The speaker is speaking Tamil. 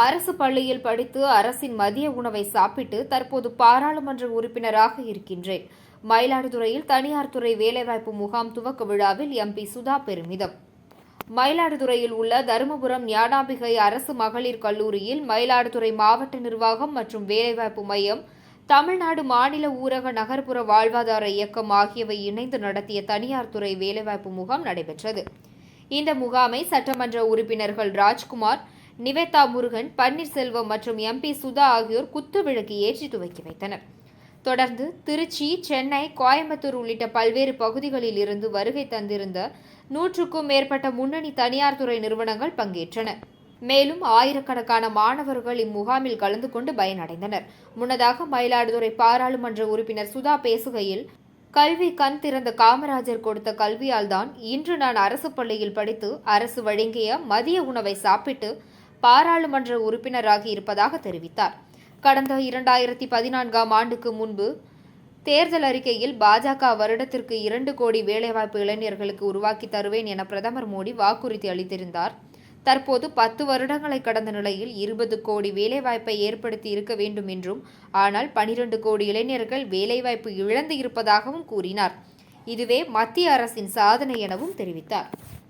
அரசு பள்ளியில் படித்து அரசின் மதிய உணவை சாப்பிட்டு தற்போது பாராளுமன்ற உறுப்பினராக இருக்கின்றேன். மயிலாடுதுறையில் தனியார் துறை வேலைவாய்ப்பு முகாம் துவக்க விழாவில் எம்பி சுதா பெருமிதம். மயிலாடுதுறையில் உள்ள தருமபுரம் ஞானாம்பிகை அரசு மகளிர் கல்லூரியில் மயிலாடுதுறை மாவட்ட நிர்வாகம் மற்றும் வேலைவாய்ப்பு மையம் தமிழ்நாடு மாநில ஊரக நகர்ப்புற வாழ்வாதார இயக்கம் ஆகியவை இணைந்து நடத்திய தனியார் துறை வேலைவாய்ப்பு முகாம் நடைபெற்றது. இந்த முகாமை சட்டமன்ற உறுப்பினர்கள் ராஜ்குமார் நிவேதா முருகன் பன்னீர்செல்வம் மற்றும் எம்பி சுதா ஆகியோர் குத்துவிளக்கு ஏற்றி துவக்கி வைத்தனர். தொடர்ந்து திருச்சி சென்னை கோயம்புத்தூர் உள்ளிட்ட பல்வேறு பகுதிகளில் இருந்து வருகை தந்திருந்த நூற்றுக்கும் மேற்பட்ட முன்னணி தனியார் துறை நிறுவனங்கள் பங்கேற்றன. மேலும் ஆயிரக்கணக்கான மாணவர்கள் இம்முகாமில் கலந்து கொண்டு பயனடைந்தனர். முன்னதாக மயிலாடுதுறை பாராளுமன்ற உறுப்பினர் சுதா பேசுகையில் கல்வி கண் திறந்த காமராஜர் கொடுத்த கல்வியால் தான் இன்று நான் அரசு பள்ளியில் படித்து அரசு வழங்கிய மதிய உணவை சாப்பிட்டு பாராளுமன்ற உறுப்பினராகி இருப்பதாக தெரிவித்தார். கடந்த இரண்டாயிரத்தி பதினான்காம் ஆண்டுக்கு முன்பு தேர்தல் அறிக்கையில் பாஜக வருடத்திற்கு இரண்டு கோடி வேலைவாய்ப்பு இளைஞர்களுக்கு உருவாக்கி தருவேன் என பிரதமர் மோடி வாக்குறுதி அளித்திருந்தார். தற்போது பத்து வருடங்களை கடந்த நிலையில் இருபது கோடி வேலைவாய்ப்பை ஏற்படுத்தி இருக்க வேண்டும் என்றும் ஆனால் பனிரெண்டு கோடி இளைஞர்கள் வேலைவாய்ப்பு இழந்து இருப்பதாகவும் கூறினார். இதுவே மத்திய அரசின் சாதனை எனவும் தெரிவித்தார்.